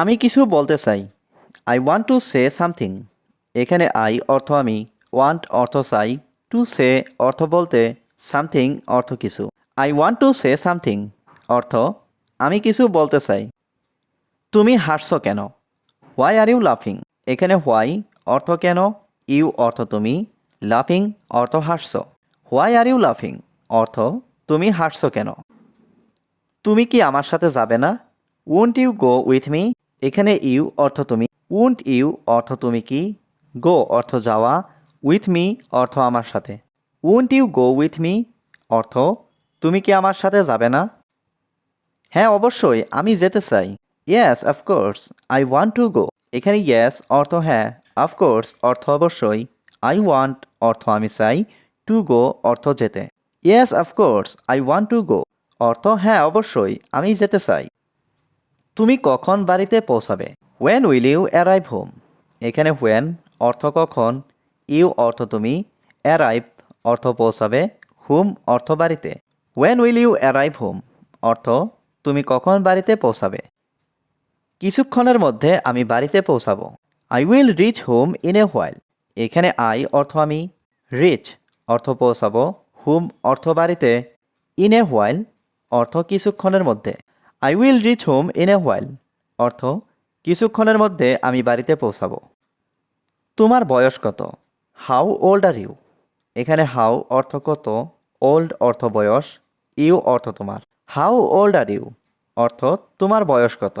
আমি কিছু বলতে চাই। I want to say something এখানে আই অর্থ আমি। ওয়ান্ট অর্থ চাই। টু সে অর্থ বলতে সামথিং অর্থ কিছু। I want to say something অর্থ আমি কিছু বলতে চাই। তুমি হাসছো কেন? হোয়াই আর ইউ লাফিং এখানে হোয়াই অর্থ কেন? ইউ অর্থ তুমি। লাফিং অর্থ হাসছো। হোয়াই আর ইউ লাফিং অর্থ তুমি হাসছো কেন? তুমি কি আমার সাথে যাবে না? Won't you go with me এখানে ইউ অর্থ তুমি, উন্ট ইউ অর্থ তুমি কি, গো অর্থ যাওয়া, উইথ মি অর্থ আমার সাথে। Won't you go with me অর্থ তুমি কি আমার সাথে যাবে না? হ্যাঁ অবশ্যই, আমি যেতে চাই। Yes of course I want to go. এখানে ইয়েস অর্থ হ্যাঁ অফকোর্স অর্থ অবশ্যই, আই ওয়ান্ট অর্থ আমি চাই, টু গো অর্থ যেতে। Yes of course I want to go অর্থ হ্যাঁ অবশ্যই, আমি যেতে চাই। তুমি কখন বাড়িতে পৌঁছাবে? When will you arrive home এখানে হোয়েন অর্থ কখন ইউ অর্থ তুমি অ্যারাইভ অর্থ পৌঁছাবে হোম অর্থ বাড়িতে? When will you arrive home অর্থ, তুমি কখন বাড়িতে পৌঁছাবে? কিছুক্ষণের মধ্যে আমি বাড়িতে পৌঁছাবো। I will reach home in a while এখানে আই অর্থ আমি রিচ অর্থ পৌঁছাবো হুম অর্থ বাড়িতে? ইন এ হোয়াইল অর্থ কিছুক্ষণের মধ্যে। I will reach home in a while অর্থ, কিছুক্ষণের মধ্যে আমি বাড়িতে পৌঁছাবো। তোমার বয়স কত? হাউ ওল্ড আর ইউ এখানে হাউ অর্থ কত? ওল্ড অর্থ বয়স। ইউ অর্থ তোমার। হাউ ওল্ড আর ইউ অর্থ, তোমার বয়স কত?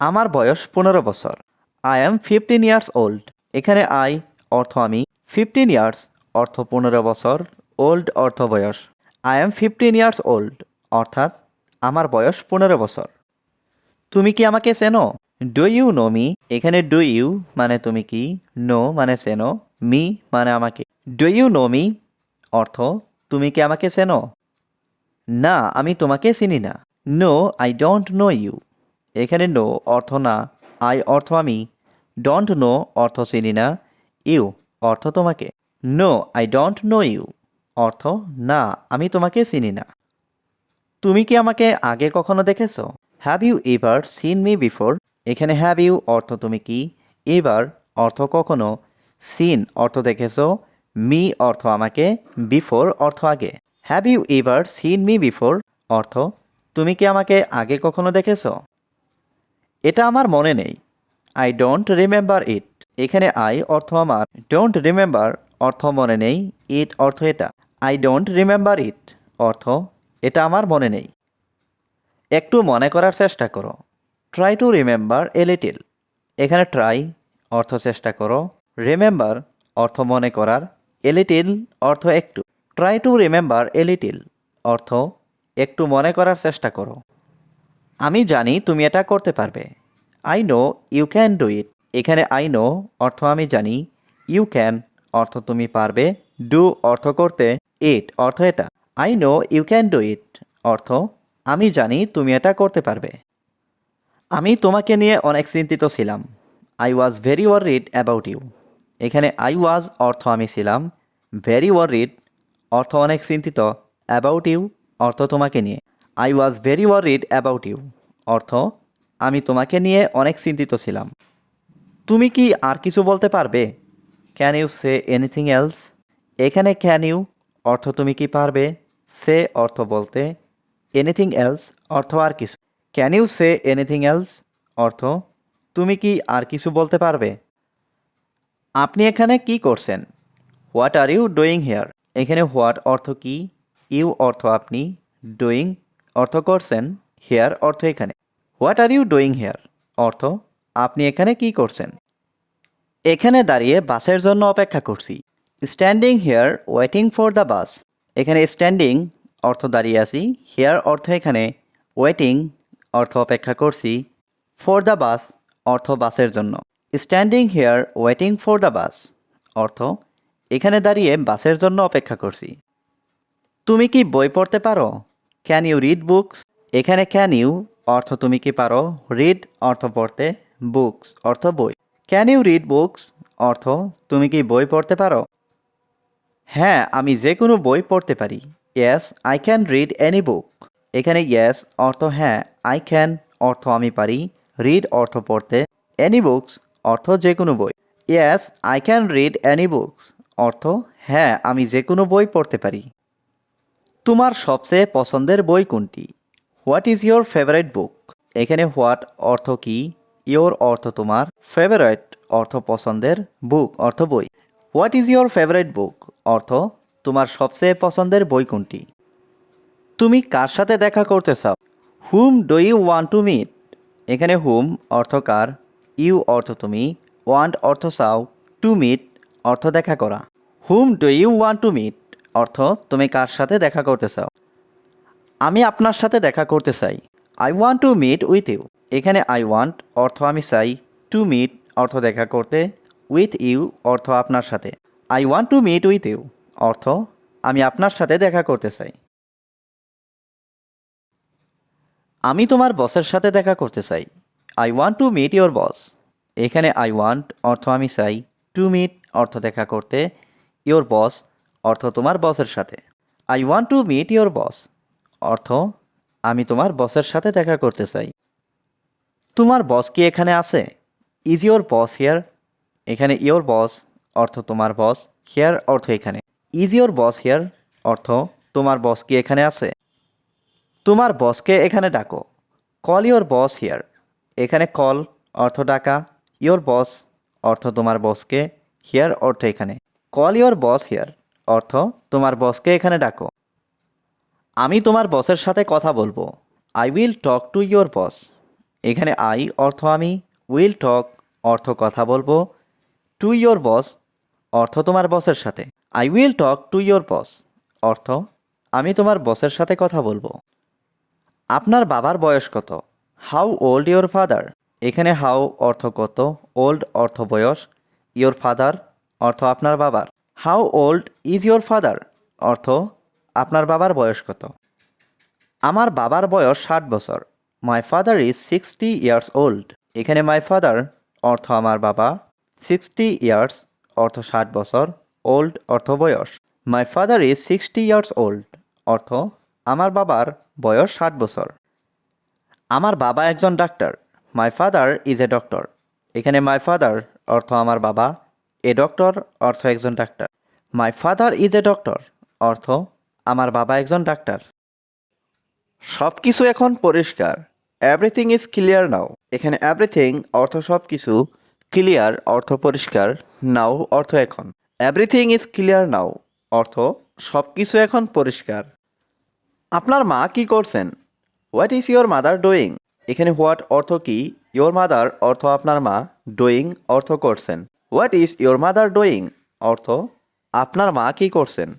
আমার বয়স পনেরো বছর। I am fifteen years old এখানে আই অর্থ আমি ফিফটিন ইয়ার্স অর্থ পনেরো বছর। ওল্ড অর্থ বয়স। I am fifteen years old অর্থাৎ আমার বয়স পনেরো বছর। তুমি কি আমাকে চেনো? ডু ইউ নো মি এখানে ডু ইউ মানে তুমি কি? নো মানে চেনো। মি মানে আমাকে। ডু ইউ নো মি অর্থ, তুমি কি আমাকে চেনো? না, আমি তোমাকে চিনি না। No I don't know you এখানে নো অর্থ না। আই অর্থ আমি। ডোন্ট নো অর্থ চিনি না। ইউ অর্থ তোমাকে। No I don't know you অর্থ, না, আমি তোমাকে চিনি না। তুমি কি আমাকে আগে কখনো দেখেছ? Have you ever seen me before এখানে হ্যাভ ইউ অর্থ তুমি কি? এবার অর্থ কখনো? সিন অর্থ দেখেছ? মি অর্থ আমাকে? বিফোর অর্থ আগে। Have you ever seen me before অর্থ, তুমি কি আমাকে আগে কখনো দেখেছ? এটা আমার মনে নেই। আই ডোন্ট রিমেম্বার ইট এখানে আই অর্থ আমার। ডোন্ট রিমেম্বার অর্থ মনে নেই। ইট অর্থ এটা। আই ডোন্ট রিমেম্বার ইট অর্থ এটা আমার মনে নেই। একটু মনে করার চেষ্টা করো। Try to remember a little এখানে ট্রাই অর্থ চেষ্টা করো। রিমেম্বার অর্থ মনে করার। এ লিটিল অর্থ একটু। Try to remember a little অর্থ একটু মনে করার চেষ্টা করো। আমি জানি তুমি এটা করতে পারবে। I know you can do it এখানে আই নো অর্থ আমি জানি। ইউ ক্যান অর্থ তুমি পারবে। ডু অর্থ করতে। ইট অর্থ এটা। I know you can do it অর্থ, আমি জানি তুমি এটা করতে পারবে। আমি তোমাকে নিয়ে অনেক চিন্তিত ছিলাম। I was very worried about you এখানে আই ওয়াজ অর্থ আমি ছিলাম। ভেরি ওয়ারিড অর্থ অনেক চিন্তিত। অ্যাবাউট ইউ অর্থ তোমাকে নিয়ে। I was very worried about you অর্থ, আমি তোমাকে নিয়ে অনেক চিন্তিত ছিলাম। তুমি কি আর কিছু বলতে পারবে? Can you say anything else এখানে ক্যান ইউ অর্থ তুমি কি পারবে? সে অর্থ বলতে এনিথিং এলস অর্থ আর কিছু। Can you say anything else অর্থ, তুমি কি আর কিছু বলতে পারবে? আপনি এখানে কি করছেন? What are you doing here এখানে হোয়াট অর্থ কি? ইউ অর্থ আপনি ডুইং অর্থ করছেন হেয়ার অর্থ এখানে। What are you doing here অর্থ, আপনি এখানে কি করছেন? এখানে দাঁড়িয়ে বাসের জন্য অপেক্ষা করছি। Standing here waiting for the bus এখানে স্ট্যান্ডিং অর্থ দাঁড়িয়ে আছি। হেয়ার অর্থ এখানে ওয়েটিং অর্থ অপেক্ষা করছি। ফর দ্য বাস অর্থ বাসের জন্য। Standing here waiting for the bus অর্থ এখানে দাঁড়িয়ে বাসের জন্য অপেক্ষা করছি। তুমি কি বই পড়তে পারো? ক্যান ইউ রিড বুকস এখানে ক্যান ইউ অর্থ তুমি কি পারো? রিড অর্থ পড়তে বুকস অর্থ বই। ক্যান ইউ রিড বুকস অর্থ তুমি কি বই পড়তে পারো? হ্যাঁ আমি যে কোনো বই পড়তে পারি। Yes I can read any book এখানে ইয়েস অর্থ হ্যাঁ আই ক্যান অর্থ আমি পারি। রিড অর্থ পড়তে। এনি বুকস অর্থ যে কোনো বই। Yes I can read any books অর্থ হ্যাঁ আমি যে কোনো বই পড়তে পারি। তোমার সবচেয়ে পছন্দের বই কোনটি? What is your favourite book এখানে হোয়াট অর্থ কি? ইয়োর অর্থ তোমার। ফেভারিট অর্থ পছন্দের বুক অর্থ বই। What is your favourite book অর্থ, তোমার সবচেয়ে পছন্দের বই কোনটি? তুমি কার সাথে দেখা করতে চাও? হুম do you want to meet? এখানে হুম অর্থ কার, ইউ অর্থ তুমি, ওয়ান্ট অর্থ চাও, টু মিট অর্থ দেখা করা। হুম do you want to meet? অর্থ, তুমি কার সাথে দেখা করতে চাও? আমি আপনার সাথে দেখা করতে চাই। I want to meet with you. এখানে আই ওয়ান্ট, অর্থ আমি চাই, টু মিট অর্থ দেখা করতে, উইথ ইউ অর্থ আপনার সাথে। I want to meet with you অর্থ, আমি আপনার সাথে দেখা করতে চাই। আমি তোমার বসের সাথে দেখা করতে চাই। I want to meet your boss এখানে আই ওয়ান্ট অর্থ আমি চাই। টু মিট অর্থ দেখা করতে। ইয়োর বস অর্থ তোমার বসের সাথে। I want to meet your boss অর্থ, আমি তোমার বসের সাথে দেখা করতে চাই। তোমার বস কি এখানে আছে? ইজ ইয়োর বস হিয়ার এখানে ইয়োর বস অর্থ তোমার বস হেয়ার অর্থ এখানে। ইজ ইয়োর বস হেয়ার অর্থ, তোমার বস কি এখানে আছে? তোমার বসকে এখানে ডাকো। কল ইয়োর বস হিয়ার এখানে কল অর্থ ডাকা। ইয়োর বস অর্থ তোমার বসকে হেয়ার অর্থ এখানে। কল ইয়োর বস হেয়ার অর্থ, তোমার বসকে এখানে ডাকো। আমি তোমার বসের সাথে কথা বলব। I will talk to your boss এখানে আই অর্থ আমি। উইল টক অর্থ কথা বলব। টু ইয়োর বস অর্থ তোমার বসের সাথে। I will talk to your boss অর্থ, আমি তোমার বসের সাথে কথা বলব। আপনার বাবার বয়স কত? হাউ ওল্ড ইয়োর ফাদার এখানে হাউ অর্থ কত? ওল্ড অর্থ বয়স। ইয়োর ফাদার অর্থ আপনার বাবার। How old is your father অর্থ, আপনার বাবার বয়স কত? আমার বাবার বয়স ষাট বছর। My father is sixty years old এখানে মাই ফাদার অর্থ আমার বাবা সিক্সটি ইয়ার্স অর্থ ষাট বছর ওল্ড অর্থ বয়স। My father is sixty years old অর্থ আমার বাবার বয়স ষাট বছর। আমার বাবা একজন doctor my father is a doctor এখানে মাই ফাদার অর্থ আমার বাবা এ ডক্টর অর্থ একজন doctor my father is a doctor অর্থ আমার বাবা একজন ডাক্তার সব কিছু এখন পরিষ্কার। এভরিথিং ইজ ক্লিয়ার নাও এখানে এভরিথিং অর্থ সব কিছু ক্লিয়ার অর্থ পরিষ্কার। নাও অর্থ এখন। এভরিথিং ইজ ক্লিয়ার নাও অর্থ সব কিছু এখন পরিষ্কার। আপনার মা কি করছেন? What is your mother doing এখানে হোয়াট অর্থ কি? ইয়োর মাদার অর্থ আপনার মা ডোয়িং অর্থ করছেন। What is your mother doing অর্থ আপনার মা কি করছেন?